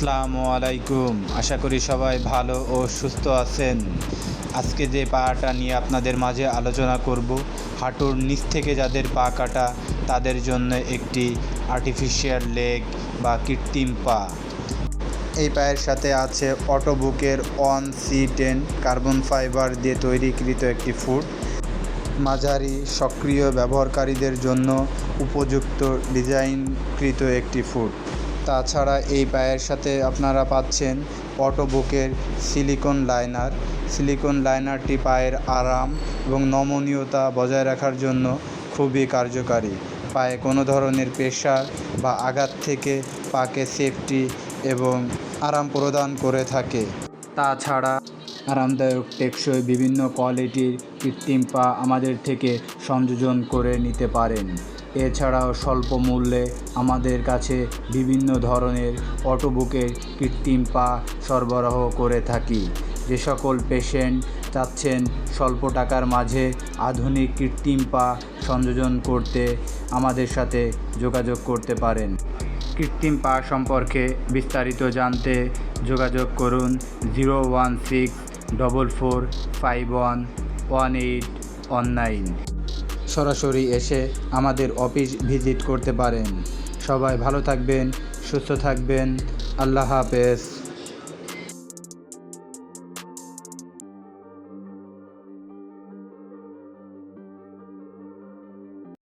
আসসালামু আলাইকুম। আশা করি সবাই ভালো ও সুস্থ আছেন। আজকে যে পাটা নিয়ে আপনাদের মাঝে আলোচনা করব, হাঁটুর নিচ থেকে যাদের পা কাটা, তাদের জন্য একটি আর্টিফিশিয়াল লেগ বা কৃত্রিম পা। এই পায়ের সাথে আছে অটোবুকের on C ten carbon fibre দিয়ে তৈরিকৃত একটি ফুট মাঝারি সক্রিয় ব্যবহারকারীদের জন্য উপযুক্ত ডিজাইনকৃত একটি ফুট তাছাড়া এই পায়ের সাথে আপনারা পাচ্ছেন অটোবুকের সিলিকন লাইনার সিলিকন লাইনারটি পায়ের আরাম এবং নমনীয়তা বজায় রাখার জন্য খুবই কার্যকারী। পায়ে কোনো ধরনের প্রেশার বা আঘাত থেকে পাকে সেফটি এবং আরাম প্রদান করে থাকে। তাছাড়া আরামদায়ক টেকসই বিভিন্ন কোয়ালিটির কৃত্রিম পা আমাদের থেকে সংযোজন করে নিতে পারেন। এছাড়াও স্বল্প মূল্যে আমাদের কাছে বিভিন্ন ধরনের অটোবুকের কৃত্রিম পা সরবরাহ করে থাকি। যে সকল পেশেন্ট চাচ্ছেন স্বল্প টাকার মাঝে আধুনিক কৃত্রিম পা সংযোজন করতে আমাদের সাথে যোগাযোগ করতে পারেন। কৃত্রিম পা সম্পর্কে বিস্তারিত জানতে যোগাযোগ করুন zero one six double four five one one eight one nine. সরাসরি এসে আমাদের অফিস ভিজিট করতে পারেন। সবাই ভালো থাকবেন সুস্থ থাকবেন। আল্লাহ হাফেজ।